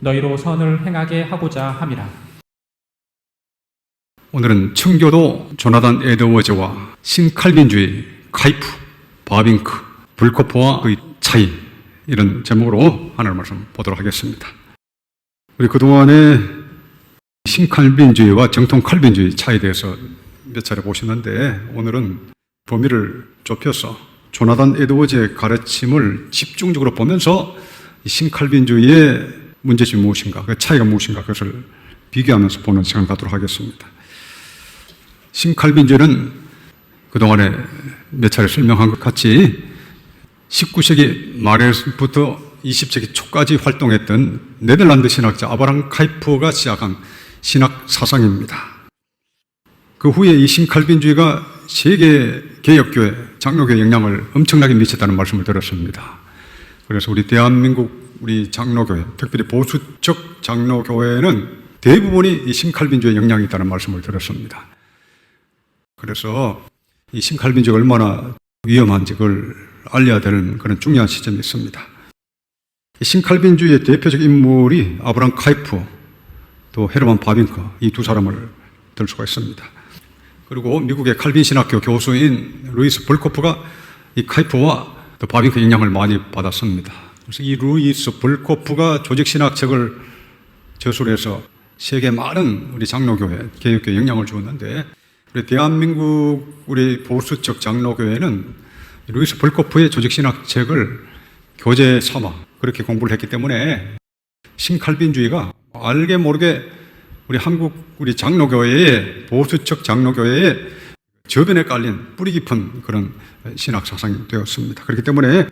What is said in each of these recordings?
너희로 선을 행하게 하고자 함이라. 오늘은 청교도 조나단 에드워즈와 신칼빈주의 카이프, 바빙크, 불코프와 의 차이 이런 제목으로 하나님 말씀 보도록 하겠습니다. 우리 그동안에 신칼빈주의와 정통 칼빈주의 차이에 대해서 몇 차례 보셨는데 오늘은 범위를 좁혀서 조나단 에드워즈의 가르침을 집중적으로 보면서 이 신칼빈주의의 문제점이 무엇인가, 그 차이가 무엇인가 그것을 비교하면서 보는 시간을 갖도록 하겠습니다. 신칼빈주의는 그동안에 몇 차례 설명한 것 같이 19세기 말에부터 20세기 초까지 활동했던 네덜란드 신학자 아브라함 카이프가 시작한 신학 사상입니다. 그 후에 이 신칼빈주의가 세계 개혁교회, 장로교회 영향을 엄청나게 미쳤다는 말씀을 들었습니다. 그래서 우리 대한민국 우리 장로교회, 특별히 보수적 장로교회는 대부분이 이 신칼빈주의 영향이 있다는 말씀을 들었습니다. 그래서 이 신칼빈주의가 얼마나 위험한지 그걸 알려야 되는 그런 중요한 시점이 있습니다. 이 신칼빈주의의 대표적 인물이 아브람 카이프, 또 헤르만 바빙커 이 두 사람을 들 수가 있습니다. 그리고 미국의 칼빈 신학교 교수인 루이스 볼코프가 이 카이프와 또 바빙커 영향을 많이 받았습니다. 그래서 이 루이스 볼코프가 조직 신학책을 저술해서 세계 많은 우리 장로교회, 개혁교회 영향을 주었는데 우리 대한민국 우리 보수적 장로교회는 루이스 볼코프의 조직신학 책을 교재 삼아 그렇게 공부를 했기 때문에 신칼빈주의가 알게 모르게 우리 한국 우리 장로교회의 보수적 장로교회의 저변에 깔린 뿌리 깊은 그런 신학 사상이 되었습니다. 그렇기 때문에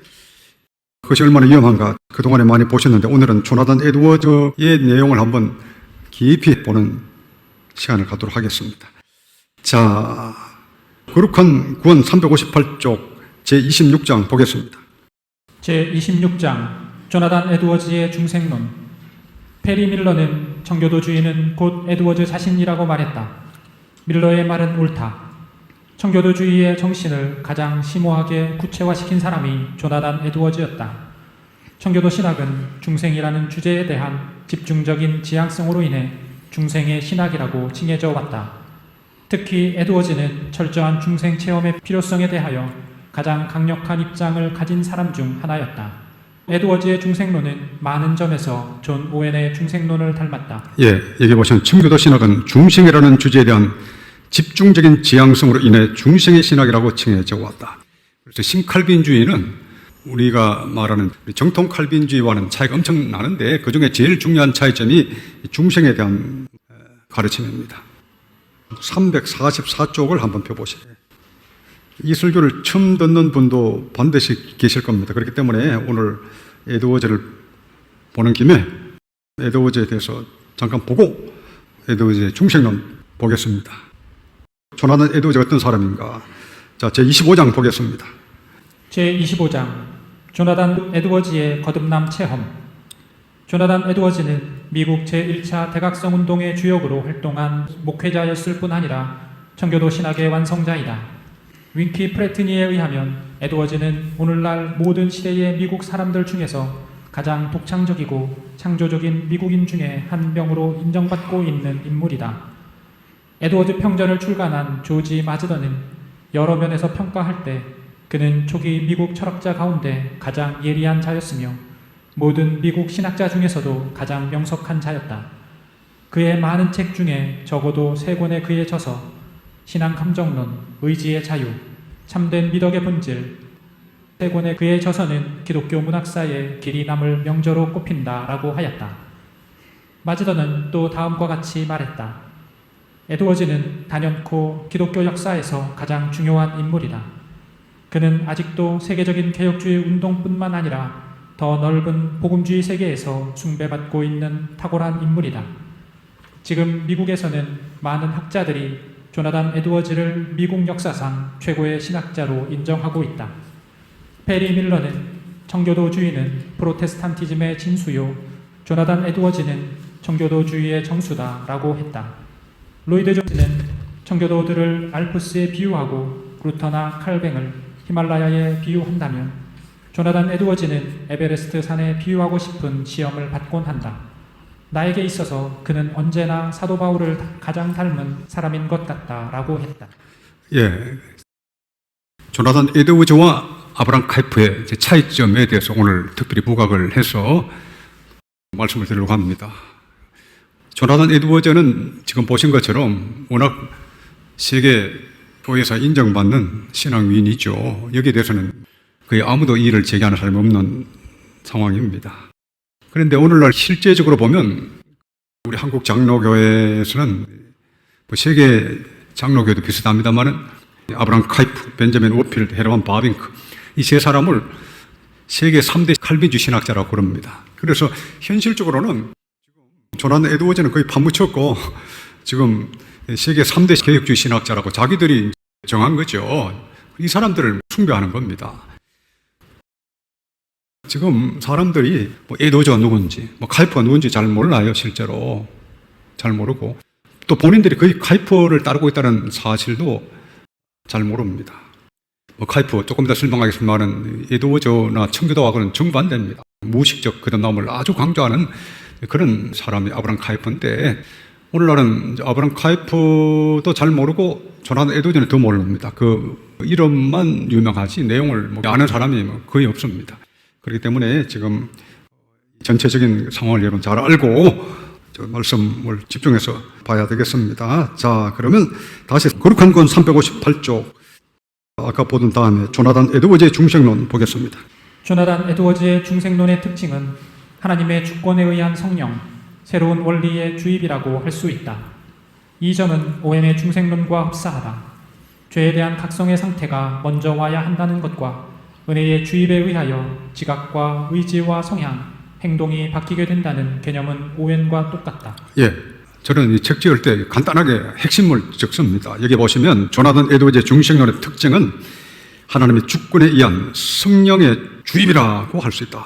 그것이 얼마나 위험한가 그동안에 많이 보셨는데 오늘은 조나단 에드워즈의 내용을 한번 깊이 보는 시간을 갖도록 하겠습니다. 자, 거룩한 구원 358쪽 제26장 보겠습니다. 제26장 조나단 에드워즈의 중생론 페리 밀러는 청교도주의는 곧 에드워즈 자신이라고 말했다. 밀러의 말은 옳다. 청교도주의의 정신을 가장 심오하게 구체화시킨 사람이 조나단 에드워즈였다. 청교도 신학은 중생이라는 주제에 대한 집중적인 지향성으로 인해 중생의 신학이라고 칭해져 왔다. 특히 에드워즈는 철저한 중생 체험의 필요성에 대하여 가장 강력한 입장을 가진 사람 중 하나였다. 에드워즈의 중생론은 많은 점에서 존 오웬의 중생론을 닮았다. 예, 여기 보시면 청교도 신학은 중생이라는 주제에 대한 집중적인 지향성으로 인해 중생의 신학이라고 칭해져 왔다. 그래서 신칼빈주의는 우리가 말하는 정통 칼빈주의와는 차이가 엄청 나는데 그 중에 제일 중요한 차이점이 중생에 대한 가르침입니다. 344쪽을 한번 펴보세요. 이 설교를 처음 듣는 분도 반드시 계실 겁니다. 그렇기 때문에 오늘 에드워즈를 보는 김에 에드워즈에 대해서 잠깐 보고 에드워즈의 중생론 보겠습니다. 조나단 에드워즈가 어떤 사람인가? 자, 제 25장 보겠습니다. 제 25장 조나단 에드워즈의 거듭남 체험 조나단 에드워즈는 미국 제1차 대각성 운동의 주역으로 활동한 목회자였을 뿐 아니라 청교도 신학의 완성자이다. 윈키 프레트니에 의하면 에드워즈는 오늘날 모든 시대의 미국 사람들 중에서 가장 독창적이고 창조적인 미국인 중에 한 명으로 인정받고 있는 인물이다. 에드워드 평전을 출간한 조지 마즈더는 여러 면에서 평가할 때 그는 초기 미국 철학자 가운데 가장 예리한 자였으며 모든 미국 신학자 중에서도 가장 명석한 자였다. 그의 많은 책 중에 적어도 세 권의 그에 져서 신앙 감정론, 의지의 자유, 참된 미덕의 본질, 세 권의 그의 저서는 기독교 문학사의 길이 남을 명저로 꼽힌다라고 하였다. 마즈더는 또 다음과 같이 말했다. 에드워즈는 단연코 기독교 역사에서 가장 중요한 인물이다. 그는 아직도 세계적인 개혁주의 운동뿐만 아니라 더 넓은 복음주의 세계에서 숭배받고 있는 탁월한 인물이다. 지금 미국에서는 많은 학자들이 조나단 에드워즈를 미국 역사상 최고의 신학자로 인정하고 있다. 페리 밀러는 청교도 주의는 프로테스탄티즘의 진수요, 조나단 에드워즈는 청교도 주의의 정수다라고 했다. 로이드 존스는 청교도들을 알프스에 비유하고 루터나 칼뱅을 히말라야에 비유한다면 조나단 에드워즈는 에베레스트 산에 비유하고 싶은 시험을 받곤 한다. 나에게 있어서 그는 언제나 사도 바울을 가장 닮은 사람인 것 같다라고 했다. 예. 조나단 에드워즈와 아브람 카이프의 차이점에 대해서 오늘 특별히 부각을 해서 말씀을 드리려고 합니다. 조나단 에드워즈는 지금 보신 것처럼 워낙 세계 교회에서 인정받는 신앙위인이죠. 여기에 대해서는 거의 아무도 이의를 제기하는 사람이 없는 상황입니다. 그런데 오늘날 실제적으로 보면 우리 한국 장로교회에서는 뭐 세계 장로교도 비슷합니다만은 아브람 카이프, 벤자민 워필드, 헤르만 바빙크 이 세 사람을 세계 3대 칼빈주 신학자라고 그럽니다. 그래서 현실적으로는 조난 에드워즈는 거의 파묻혔고 지금 세계 3대 개혁주의 신학자라고 자기들이 정한 거죠. 이 사람들을 숭배하는 겁니다. 지금 사람들이 뭐 에드워즈가 누군지, 뭐 카이프가 누군지 잘 몰라요, 실제로. 잘 모르고. 또 본인들이 거의 카이프를 따르고 있다는 사실도 잘 모릅니다. 뭐 카이프 조금 더 설명하겠습니다만 에드워즈나 청교도하고는 정반대입니다. 무식적 거듭남을 아주 강조하는 그런 사람이 아브람 카이프인데 오늘날은 아브람 카이프도 잘 모르고 조난 에드워즈는 더 모릅니다. 그 이름만 유명하지 내용을 뭐 아는 사람이 뭐 거의 없습니다. 그렇기 때문에 지금 전체적인 상황을 여러분 잘 알고 저 말씀을 집중해서 봐야 되겠습니다. 자, 그러면 다시 거룩한 건 358쪽 아까 보던 다음에 조나단 에드워즈의 중생론 보겠습니다. 조나단 에드워즈의 중생론의 특징은 하나님의 주권에 의한 성령, 새로운 원리의 주입이라고 할 수 있다. 이 점은 오웬의 중생론과 흡사하다. 죄에 대한 각성의 상태가 먼저 와야 한다는 것과 은혜의 주입에 의하여 지각과 의지와 성향, 행동이 바뀌게 된다는 개념은 오웬과 똑같다. 예. 저는 이 책 지을 때 간단하게 핵심을 적습니다. 여기 보시면 조나단 에드워즈의 중생론의 특징은 하나님의 주권에 의한 성령의 주입이라고 할 수 있다.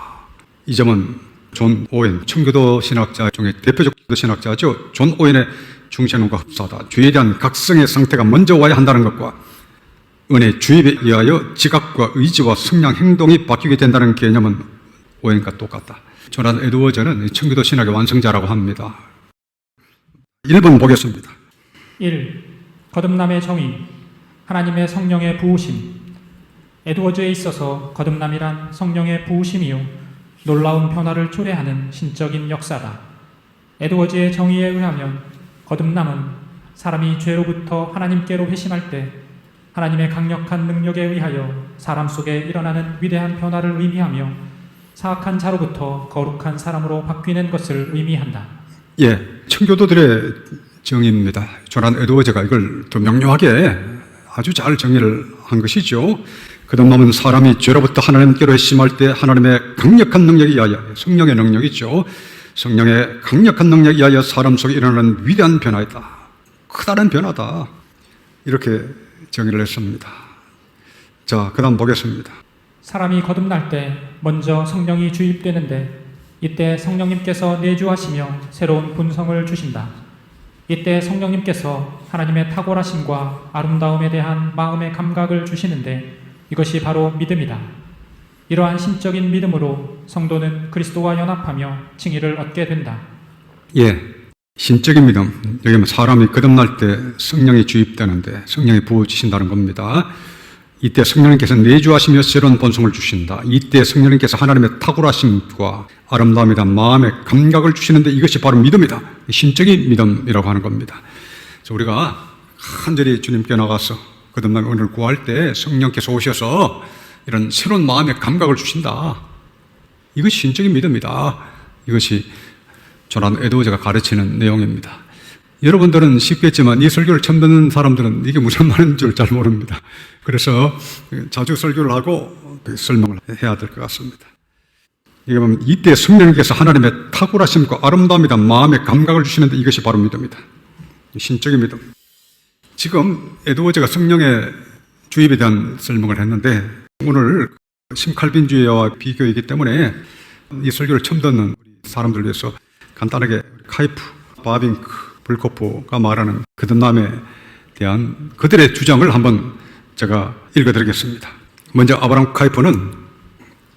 이 점은 존 오웬, 청교도 신학자 중에 대표적 신학자죠. 존 오웬의 중생론과 흡사하다. 죄에 대한 각성의 상태가 먼저 와야 한다는 것과 은혜 주입에 의하여 지각과 의지와 성량 행동이 바뀌게 된다는 개념은 오웬과 똑같다. 조나단 에드워즈는 청교도 신학의 완성자라고 합니다. 1번 보겠습니다. 1. 거듭남의 정의 하나님의 성령의 부으심 에드워즈에 있어서 거듭남이란 성령의 부으심이요 놀라운 변화를 초래하는 신적인 역사다. 에드워즈의 정의에 의하면 거듭남은 사람이 죄로부터 하나님께로 회심할 때 하나님의 강력한 능력에 의하여 사람 속에 일어나는 위대한 변화를 의미하며 사악한 자로부터 거룩한 사람으로 바뀌는 것을 의미한다. 예, 청교도들의 정의입니다. 조난 에드워즈가 이걸 더 명료하게 아주 잘 정의를 한 것이죠. 거듭남은 사람이 죄로부터 하나님께로 심할 때 하나님의 강력한 능력에 의하여 성령의 능력이죠. 성령의 강력한 능력에 의하여 사람 속에 일어나는 위대한 변화이다. 크다는 변화다. 이렇게 정의를 했습니다. 자, 그 다음 보겠습니다. 사람이 거듭날 때 먼저 성령이 주입되는데 이때 성령님께서 내주하시며 새로운 본성을 주신다. 이때 성령님께서 하나님의 탁월하심과 아름다움에 대한 마음의 감각을 주시는데 이것이 바로 믿음이다. 이러한 신적인 믿음으로 성도는 그리스도와 연합하며 칭의를 얻게 된다. 예. 신적인 믿음. 여기 뭐 사람이 거듭날 때 성령이 주입되는데 성령이 부어 주신다는 겁니다. 이때 성령님께서 내주하시며 새로운 본성을 주신다. 이때 성령님께서 하나님의 탁월하심과 아름다움에 대한 마음의 감각을 주시는데 이것이 바로 믿음이다. 신적인 믿음이라고 하는 겁니다. 그래서 우리가 간절히 주님께 나가서 거듭난 은혜를 구할 때 성령께서 오셔서 이런 새로운 마음의 감각을 주신다. 이것이 신적인 믿음이다. 이것이 조난 에드워즈가 가르치는 내용입니다. 여러분들은 쉽겠지만 이 설교를 처음 듣는 사람들은 이게 무슨 말인 줄 잘 모릅니다. 그래서 자주 설교를 하고 설명을 해야 될 것 같습니다. 이때 성령님께서 하나님의 탁월하심과 아름다움이다 마음의 감각을 주시는데 이것이 바로 믿음이다. 신적인 믿음. 지금 에드워즈가 성령의 주입에 대한 설명을 했는데 오늘 심칼빈주의와 비교이기 때문에 이 설교를 처음 듣는 사람들 위해서 간단하게 카이프, 바빙크, 불코프가 말하는 거듭남에 대한 그들의 주장을 한번 제가 읽어드리겠습니다. 먼저 아브람 카이프는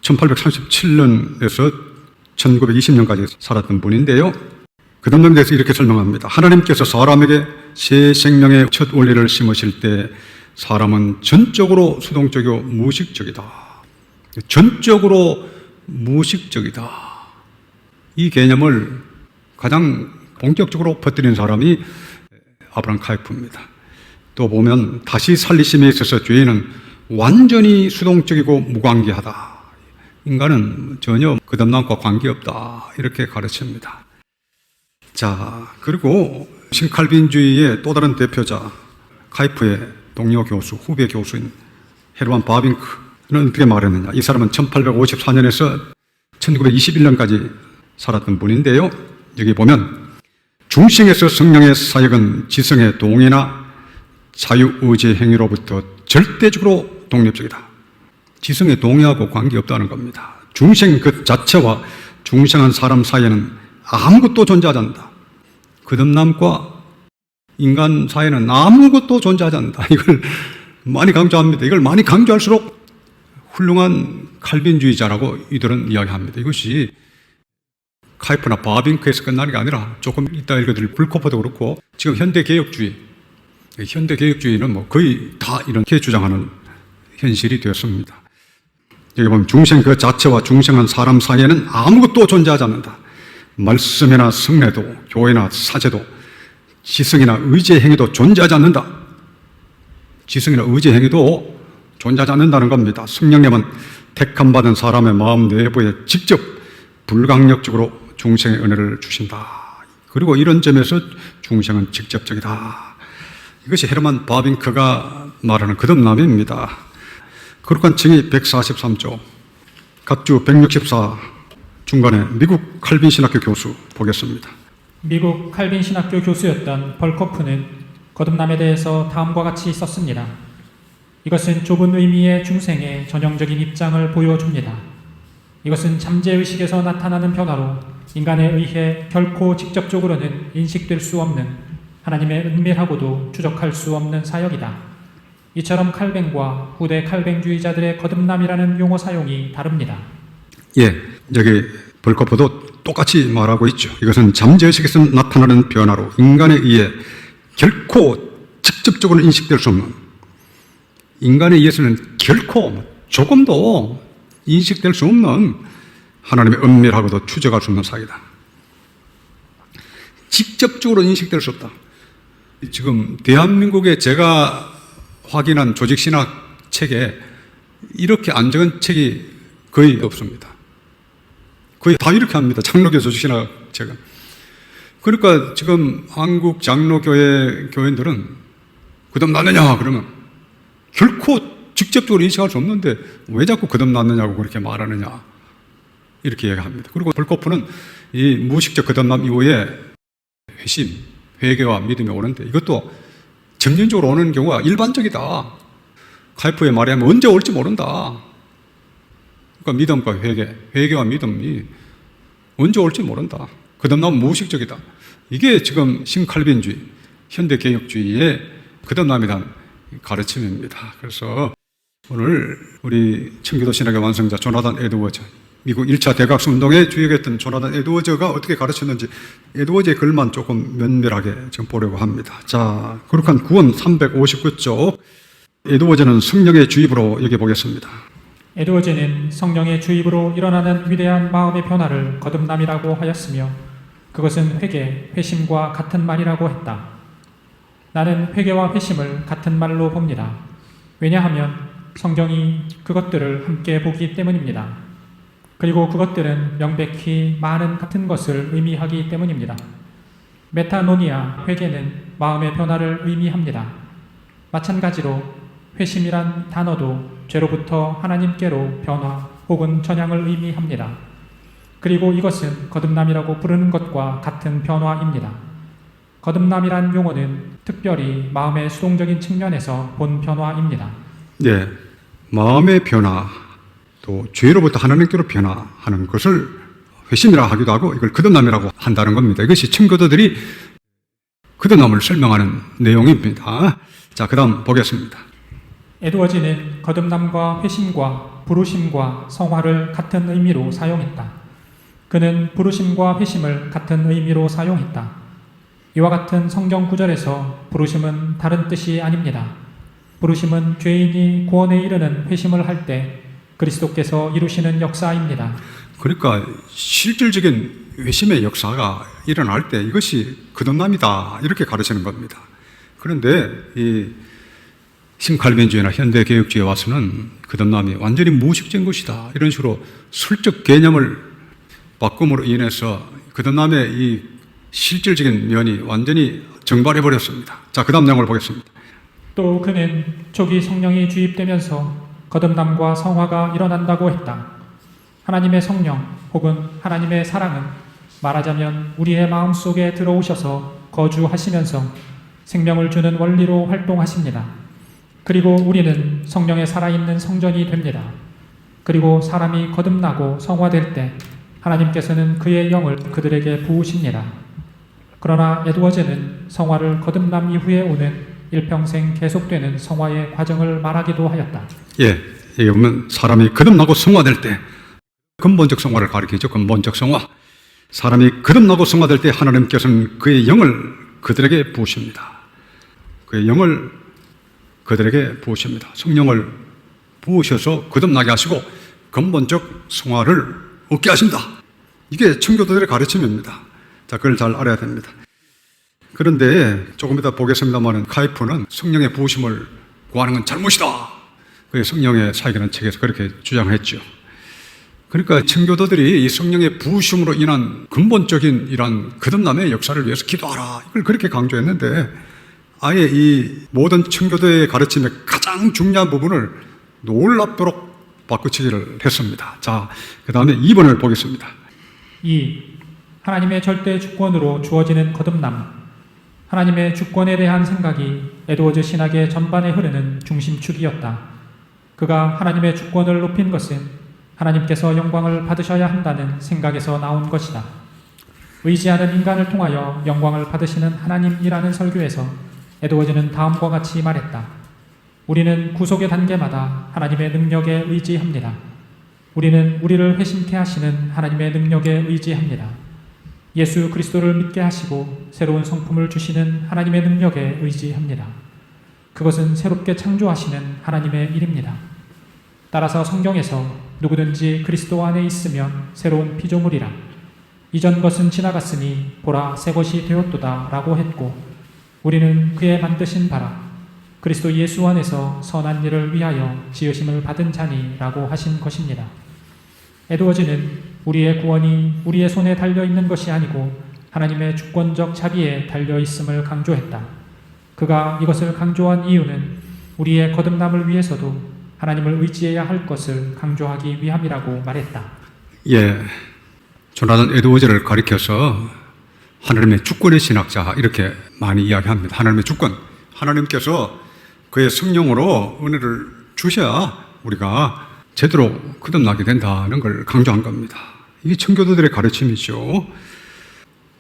1837년에서 1920년까지 살았던 분인데요. 거듭남에 대해서 이렇게 설명합니다. 하나님께서 사람에게 새 생명의 첫 원리를 심으실 때 사람은 전적으로 수동적이고 무식적이다. 전적으로 무식적이다. 이 개념을 가장 본격적으로 퍼뜨린 사람이 아브람 카이프입니다. 또 보면 다시 살리심에 있어서 죄인은 완전히 수동적이고 무관계하다. 인간은 전혀 거듭남과 관계없다. 이렇게 가르칩니다. 자, 그리고 신칼빈주의의 또 다른 대표자 카이프의 동료 교수, 후배 교수인 헤르만 바빙크는 어떻게 말했느냐. 이 사람은 1854년에서 1921년까지 살았던 분인데요. 여기 보면 중생에서 성령의 사역은 지성의 동의나 자유의지 행위로부터 절대적으로 독립적이다. 지성에 동의하고 관계없다는 겁니다. 중생 그 자체와 중생한 사람 사이에는 아무것도 존재하지 않는다. 거듭남과 인간 사이에는 아무것도 존재하지 않는다. 이걸 많이 강조합니다. 이걸 많이 강조할수록 훌륭한 칼빈주의자라고 이들은 이야기합니다. 이것이 카이프나 바빙크에서 끝나는 게 아니라 조금 이따 읽어드릴 불코퍼도 그렇고 지금 현대 개혁주의, 현대 개혁주의는 뭐 거의 다 이렇게 주장하는 현실이 되었습니다. 여기 보면 중생 그 자체와 중생한 사람 사이에는 아무것도 존재하지 않는다. 말씀이나 성례도 교회나 사제도 지성이나 의지의 행위도 존재하지 않는다. 지성이나 의지의 행위도 존재하지 않는다는 겁니다. 성령님은 택함 받은 사람의 마음 내부에 직접 불강력적으로 중생의 은혜를 주신다. 그리고 이런 점에서 중생은 직접적이다. 이것이 헤르만 바빙크가 말하는 거듭남입니다. 거룩한 층이 143조, 각주 164 중간에 미국 칼빈 신학교 교수 보겠습니다. 미국 칼빈 신학교 교수였던 벌코프는 거듭남에 대해서 다음과 같이 썼습니다. 이것은 좁은 의미의 중생의 전형적인 입장을 보여줍니다. 이것은 잠재의식에서 나타나는 변화로 인간에 의해 결코 직접적으로는 인식될 수 없는 하나님의 은밀하고도 추적할 수 없는 사역이다. 이처럼 칼뱅과 후대 칼뱅주의자들의 거듭남이라는 용어 사용이 다릅니다. 예, 여기 벌코프도 똑같이 말하고 있죠. 이것은 잠재의식에서 나타나는 변화로 인간에 의해 결코 직접적으로 인식될 수 없는 인간에 의해서는 결코 조금도 인식될 수 없는 하나님의 은밀하고도 추적할 수 없는 사이다. 직접적으로 인식될 수 없다. 지금 대한민국에 제가 확인한 조직신학 책에 이렇게 안 적은 책이 거의 없습니다. 거의 다 이렇게 합니다. 장로교 조직신학 책은. 그러니까 지금 한국 장로교회 교인들은 그다음 나느냐 그러면 결코 직접적으로 인식할 수 없는데 왜 자꾸 그다음 났느냐고 그렇게 말하느냐 이렇게 얘기합니다. 그리고 불코프는 이 무식적 그다음남 이후에 회심, 회개와 믿음이 오는데 이것도 점진적으로 오는 경우가 일반적이다. 카이프의 말에 하면 언제 올지 모른다. 그러니까 믿음과 회개, 회개와 믿음이 언제 올지 모른다. 그 다음남은 무의식적이다. 이게 지금 신칼빈주의, 현대개혁주의의 그 다음 남에 대한 가르침입니다. 그래서 오늘 우리 청교도 신학의 완성자 조나단 에드워즈, 미국 1차 대각수 운동에 주역했던 조나단 에드워즈가 어떻게 가르쳤는지 에드워즈의 글만 조금 면밀하게 지금 보려고 합니다. 자, 거룩한 구원 359쪽 에드워즈는 성령의 주입으로 여기 보겠습니다. 에드워즈는 성령의 주입으로 일어나는 위대한 마음의 변화를 거듭남이라고 하였으며 그것은 회개, 회심과 같은 말이라고 했다. 나는 회개와 회심을 같은 말로 봅니다. 왜냐하면 성경이 그것들을 함께 보기 때문입니다. 그리고 그것들은 명백히 많은 같은 것을 의미하기 때문입니다. 메타노니아, 회개는 마음의 변화를 의미합니다. 마찬가지로 회심이란 단어도 죄로부터 하나님께로 변화 혹은 전향을 의미합니다. 그리고 이것은 거듭남이라고 부르는 것과 같은 변화입니다. 거듭남이란 용어는 특별히 마음의 수동적인 측면에서 본 변화입니다. 예, 마음의 변화, 또 죄로부터 하나님께로 변화하는 것을 회심이라 하기도 하고 이걸 거듭남이라고 한다는 겁니다. 이것이 청교도들이 거듭남을 설명하는 내용입니다. 자, 그 다음 보겠습니다. 에드워즈는 거듭남과 회심과 부르심과 성화를 같은 의미로 사용했다. 그는 부르심과 회심을 같은 의미로 사용했다. 이와 같은 성경 구절에서 부르심은 다른 뜻이 아닙니다. 부르심은 죄인이 구원에 이르는 회심을 할 때 그리스도께서 이루시는 역사입니다. 그러니까 실질적인 회심의 역사가 일어날 때 이것이 거듭남이다 이렇게 가르치는 겁니다. 그런데 이 신칼빈주의나 현대개혁주의에 와서는 거듭남이 완전히 무의식적인 것이다 이런 식으로 술적 개념을 바꿈으로 인해서 거듭남의 이 실질적인 면이 완전히 정발해 버렸습니다. 자, 그 다음 내용을 보겠습니다. 또 그는 초기 성령이 주입되면서 거듭남과 성화가 일어난다고 했다. 하나님의 성령 혹은 하나님의 사랑은 말하자면 우리의 마음 속에 들어오셔서 거주하시면서 생명을 주는 원리로 활동하십니다. 그리고 우리는 성령의 살아있는 성전이 됩니다. 그리고 사람이 거듭나고 성화될 때 하나님께서는 그의 영을 그들에게 부으십니다. 그러나 에드워즈는 성화를 거듭남 이후에 오는 일평생 계속되는 성화의 과정을 말하기도 하였다. 예, 여기 보면 사람이 거듭나고 성화될 때 근본적 성화를 가리키죠. 근본적 성화. 사람이 거듭나고 성화될 때 하나님께서는 그의 영을 그들에게 부으십니다. 그의 영을 그들에게 부으십니다. 성령을 부으셔서 거듭나게 하시고 근본적 성화를 얻게 하신다. 이게 청교도들의 가르침입니다. 자, 그걸 잘 알아야 됩니다. 그런데 조금 이따 보겠습니다만은 카이프는 성령의 부으심을 구하는 건 잘못이다. 그 성령의 사역이라는 책에서 그렇게 주장했죠. 그러니까 청교도들이 이 성령의 부으심으로 인한 근본적인 이런 거듭남의 역사를 위해서 기도하라. 이걸 그렇게 강조했는데 아예 이 모든 청교도의 가르침의 가장 중요한 부분을 놀랍도록 바꾸치기를 했습니다. 자, 그 다음에 2번을 보겠습니다. 2. 하나님의 절대 주권으로 주어지는 거듭남. 하나님의 주권에 대한 생각이 에드워즈 신학의 전반에 흐르는 중심축이었다. 그가 하나님의 주권을 높인 것은 하나님께서 영광을 받으셔야 한다는 생각에서 나온 것이다. 의지하는 인간을 통하여 영광을 받으시는 하나님이라는 설교에서 에드워즈는 다음과 같이 말했다. 우리는 구속의 단계마다 하나님의 능력에 의지합니다. 우리는 우리를 회심케 하시는 하나님의 능력에 의지합니다. 예수 그리스도를 믿게 하시고 새로운 성품을 주시는 하나님의 능력에 의지합니다. 그것은 새롭게 창조하시는 하나님의 일입니다. 따라서 성경에서 누구든지 그리스도 안에 있으면 새로운 피조물이라 이전 것은 지나갔으니 보라 새 것이 되었도다 라고 했고 우리는 그의 만드신 바라 그리스도 예수 안에서 선한 일을 위하여 지으심을 받은 자니 라고 하신 것입니다. 에드워즈는 우리의 구원이 우리의 손에 달려 있는 것이 아니고 하나님의 주권적 자비에 달려 있음을 강조했다. 그가 이것을 강조한 이유는 우리의 거듭남을 위해서도 하나님을 의지해야 할 것을 강조하기 위함이라고 말했다. 예, 조나단 에드워즈를 가리켜서 하나님의 주권의 신학자 이렇게 많이 이야기합니다. 하나님의 주권, 하나님께서 그의 성령으로 은혜를 주셔야 우리가 제대로 거듭나게 된다는 걸 강조한 겁니다. 이게 청교도들의 가르침이죠.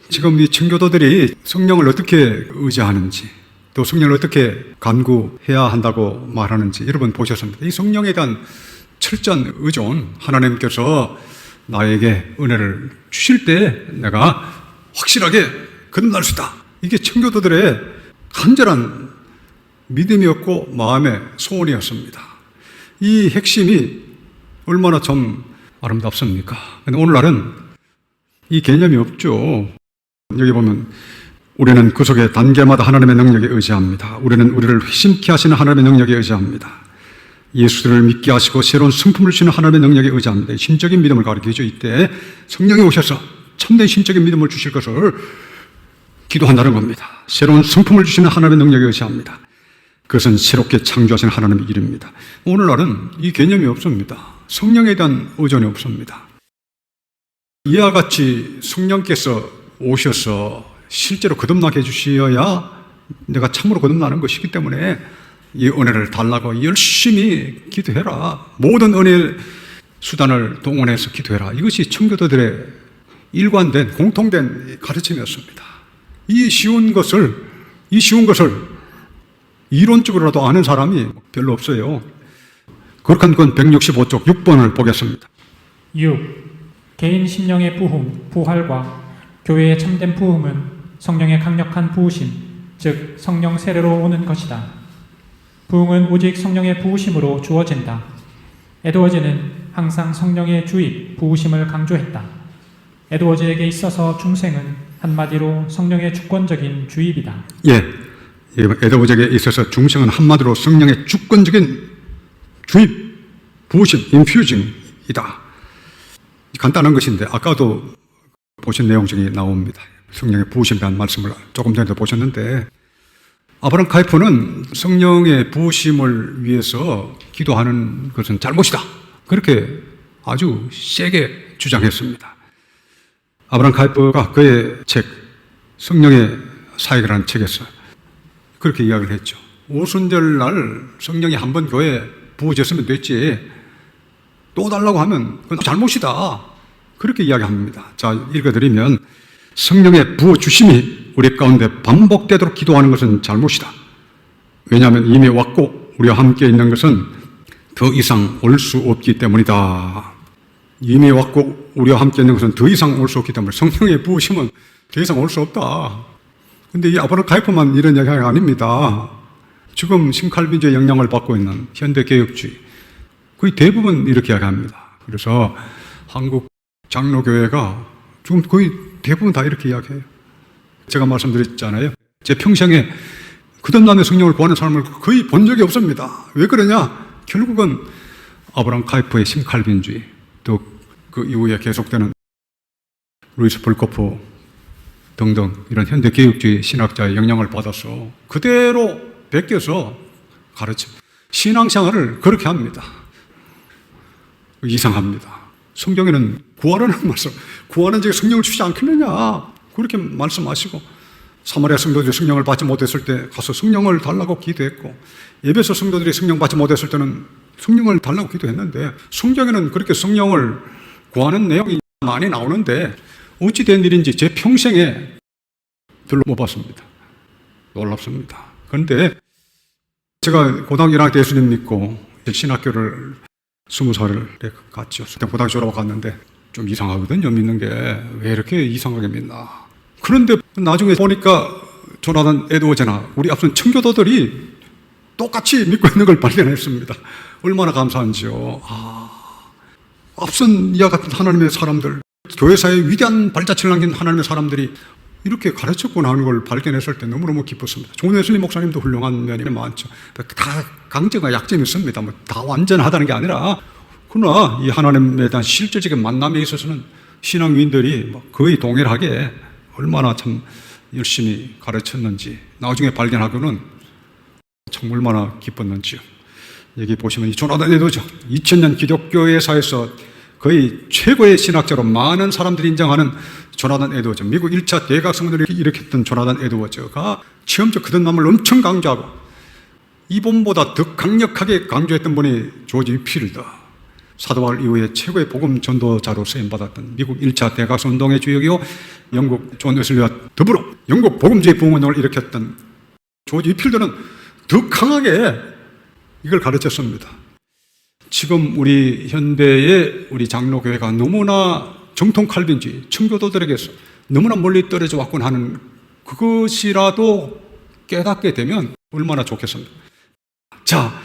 지금 이 청교도들이 성령을 어떻게 의지하는지, 또 성령을 어떻게 간구해야 한다고 말하는지 여러분 보셨습니다. 이 성령에 대한 철저한 의존, 하나님께서 나에게 은혜를 주실 때 내가 확실하게 거듭날 수 있다. 이게 청교도들의 간절한 믿음이었고 마음의 소원이었습니다. 이 핵심이 얼마나 참 아름답습니까? 근데 오늘날은 이 개념이 없죠. 여기 보면 우리는 그 속에 단계마다 하나님의 능력에 의지합니다. 우리는 우리를 회심케 하시는 하나님의 능력에 의지합니다. 예수를 믿게 하시고 새로운 성품을 주시는 하나님의 능력에 의지합니다. 신적인 믿음을 가리키죠. 이때 성령이 오셔서 참된 신적인 믿음을 주실 것을 기도한다는 겁니다. 새로운 성품을 주시는 하나님의 능력에 의지합니다. 그것은 새롭게 창조하신 하나님의 일입니다. 오늘날은 이 개념이 없습니다. 성령에 대한 의존이 없습니다. 이와 같이 성령께서 오셔서 실제로 거듭나게 해주시어야 내가 참으로 거듭나는 것이기 때문에 이 은혜를 달라고 열심히 기도해라. 모든 은혜 수단을 동원해서 기도해라. 이것이 청교도들의 일관된 공통된 가르침이었습니다. 이 쉬운 것을 이 쉬운 것을 이론적으로라도 아는 사람이 별로 없어요. 그렇게 건 165쪽 6번을 보겠습니다. 6. 개인 심령의 부흥, 부활과 교회의 참된 부흥은 성령의 강력한 부으심, 즉 성령 세례로 오는 것이다. 부흥은 오직 성령의 부으심으로 주어진다. 에드워즈는 항상 성령의 주입, 부으심을 강조했다. 에드워즈에게 있어서 중생은 한마디로 성령의 주권적인 주입이다. 예. 에드워즈에게 있어서 중생은 한마디로 성령의 주권적인 주입, 부으심, 인퓨징이다. 간단한 것인데 아까도 보신 내용 중에 나옵니다. 성령의 부으심에 대한 말씀을 조금 전에도 보셨는데 아브람 카이프는 성령의 부으심을 위해서 기도하는 것은 잘못이다. 그렇게 아주 세게 주장했습니다. 아브람 카이프가 그의 책 성령의 사역이라는 책에서 그렇게 이야기를 했죠. 오순절 날 성령이 한 번 교회에 부어졌으면 됐지. 또 달라고 하면 그건 잘못이다. 그렇게 이야기합니다. 자, 읽어드리면 성령의 부어주심이 우리 가운데 반복되도록 기도하는 것은 잘못이다. 왜냐하면 이미 왔고 우리와 함께 있는 것은 더 이상 올 수 없기 때문이다. 이미 왔고 우리와 함께 있는 것은 더 이상 올 수 없기 때문에 성령의 부으심은 더 이상 올 수 없다. 근데 이 아브라함 카이프만 이런 이야기가 아닙니다. 지금 신칼빈주의 영향을 받고 있는 현대개혁주의 거의 대부분 이렇게 이야기합니다. 그래서 한국 장로교회가 지금 거의 대부분 다 이렇게 이야기해요. 제가 말씀드렸잖아요. 제 평생에 그다음에 성령을 구하는 사람을 거의 본 적이 없습니다. 왜 그러냐? 결국은 아브라함 카이프의 신칼빈주의 또 그 이후에 계속되는 루이스 볼코프 등등 이런 현대 개혁주의 신학자의 영향을 받아서 그대로 베껴서 가르쳐 신앙생활을 그렇게 합니다. 이상합니다. 성경에는 구하라는 말씀, 구하는 자에게 성령을 주지 않겠느냐 그렇게 말씀하시고 사마리아 성도들이 성령을 받지 못했을 때 가서 성령을 달라고 기도했고 예배소 성도들이 성령 받지 못했을 때는 성령을 달라고 기도했는데 성경에는 그렇게 성령을 구하는 내용이 많이 나오는데 어찌 된 일인지 제 평생에 별로 못 봤습니다. 놀랍습니다. 그런데 제가 고등학교 1학년 때 예수님 믿고 신학교를 스무 살을 갔죠. 그때 고등학교 졸업하고 갔는데 좀 이상하거든요. 믿는 게 왜 이렇게 이상하게 믿나. 그런데 나중에 보니까 조나단 에드워즈나 우리 앞선 청교도들이 똑같이 믿고 있는 걸 발견했습니다. 얼마나 감사한지요. 아, 앞선 이와 같은 하나님의 사람들, 교회사의 위대한 발자취를 남긴 하나님의 사람들이 이렇게 가르쳤구나 하는 걸 발견했을 때 너무너무 기뻤습니다. 좋은 예수님 목사님도 훌륭한 면이 많죠. 다 강점과 약점이 있습니다. 뭐 다 완전하다는 게 아니라, 그러나 이 하나님에 대한 실질적인 만남에 있어서는 신앙인들이 뭐 거의 동일하게 얼마나 참 열심히 가르쳤는지 나중에 발견하고는 참 얼마나 기뻤는지요. 여기 보시면 이 조나단 에도죠. 2000년 기독교회사에서 거의 최고의 신학자로 많은 사람들이 인정하는 조나단 에드워즈, 미국 1차 대각성들을 일으켰던 조나단 에드워즈가 체험적 거듭남을 엄청 강조하고 이분보다 더 강력하게 강조했던 분이 조지 위필더, 사도바울 이후에 최고의 복음 전도자로 쓰임받았던 미국 1차 대각성 운동의 주역이요. 영국 존 웨슬리와 더불어 영국 복음주의 부흥운동을 일으켰던 조지 위필더는 더 강하게 이걸 가르쳤습니다. 지금 우리 현대의 우리 장로교회가 너무나 정통 칼빈주의, 청교도들에게서 너무나 멀리 떨어져 왔군 하는 그것이라도 깨닫게 되면 얼마나 좋겠습니까? 자,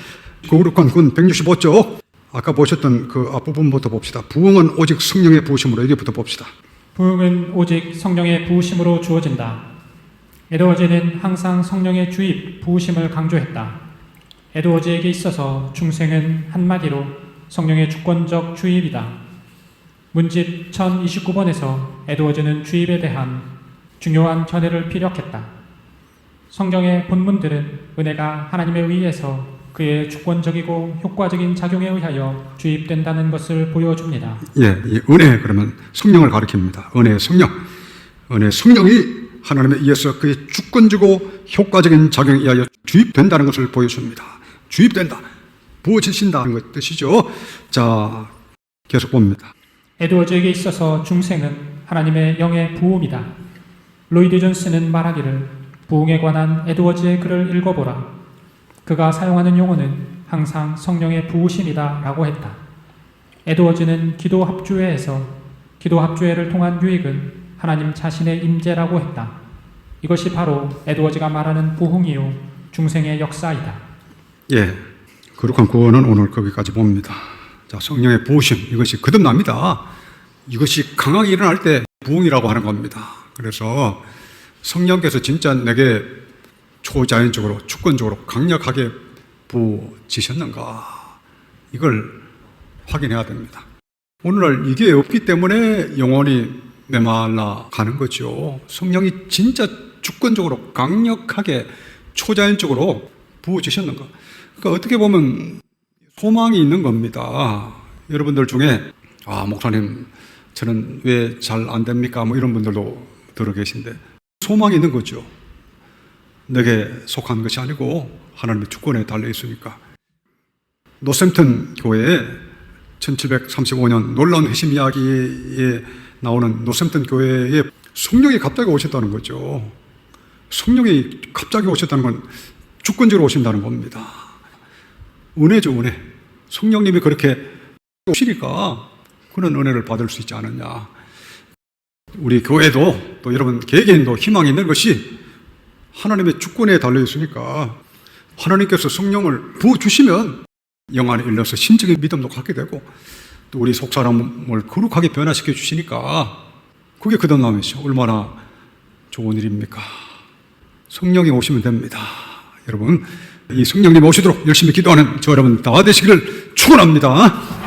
고구려관 군 165쪽 아까 보셨던 그 앞부분부터 봅시다. 부흥은 오직 성령의 부으심으로 여기부터 봅시다. 부흥은 오직 성령의 부으심으로 주어진다. 에드워즈는 항상 성령의 주입, 부으심을 강조했다. 에드워즈에게 있어서 중생은 한마디로 성령의 주권적 주입이다. 문집 1029번에서 에드워즈는 주입에 대한 중요한 견해를 피력했다. 성경의 본문들은 은혜가 하나님에 의해서 그의 주권적이고 효과적인 작용에 의하여 주입된다는 것을 보여줍니다. 예, 이 은혜 그러면 성령을 가리킵니다. 은혜의 성령. 은혜의 성령이 하나님에 의해서 그의 주권적이고 효과적인 작용에 의하여 주입된다는 것을 보여줍니다. 주입된다. 부어지신다는 것 뜻이죠. 자, 계속 봅니다. 에드워즈에게 있어서 중생은 하나님의 영의 부음이다. 로이드 존스는 말하기를 부흥에 관한 에드워즈의 글을 읽어보라. 그가 사용하는 용어는 항상 성령의 부으심이다 라고 했다. 에드워즈는 기도 합주회에서 기도 합주회를 통한 유익은 하나님 자신의 임재라고 했다. 이것이 바로 에드워즈가 말하는 부흥이요 중생의 역사이다. 예, 거룩한 구원은 오늘 거기까지 봅니다. 자, 성령의 부으심 이것이 거듭납니다. 이것이 강하게 일어날 때 부흥이라고 하는 겁니다. 그래서 성령께서 진짜 내게 초자연적으로 주권적으로 강력하게 부지셨는가 이걸 확인해야 됩니다. 오늘날 이게 없기 때문에 영혼이 메말라 가는 거죠. 성령이 진짜 주권적으로 강력하게 초자연적으로 부어지셨는가. 그러니까 어떻게 보면 소망이 있는 겁니다. 여러분들 중에 아 목사님 저는 왜 잘 안 됩니까? 뭐 이런 분들도 들어 계신데 소망이 있는 거죠. 내게 속한 것이 아니고 하나님의 주권에 달려 있으니까. 노샘튼 교회에 1735년 놀라운 회심 이야기에 나오는 노샘튼 교회에 성령이 갑자기 오셨다는 거죠. 성령이 갑자기 오셨다는 건 주권적으로 오신다는 겁니다. 은혜죠, 은혜. 성령님이 그렇게 오시니까 그런 은혜를 받을 수 있지 않느냐. 우리 교회도 또 여러분 개개인도 희망이 있는 것이 하나님의 주권에 달려 있으니까 하나님께서 성령을 부어 주시면 영 안에 일러서 신적인 믿음도 갖게 되고 또 우리 속 사람을 거룩하게 변화시켜 주시니까 그게 그다음이죠. 얼마나 좋은 일입니까? 성령이 오시면 됩니다. 여러분 이 성령님 오시도록 열심히 기도하는 저 여러분 다 되시기를 축원합니다.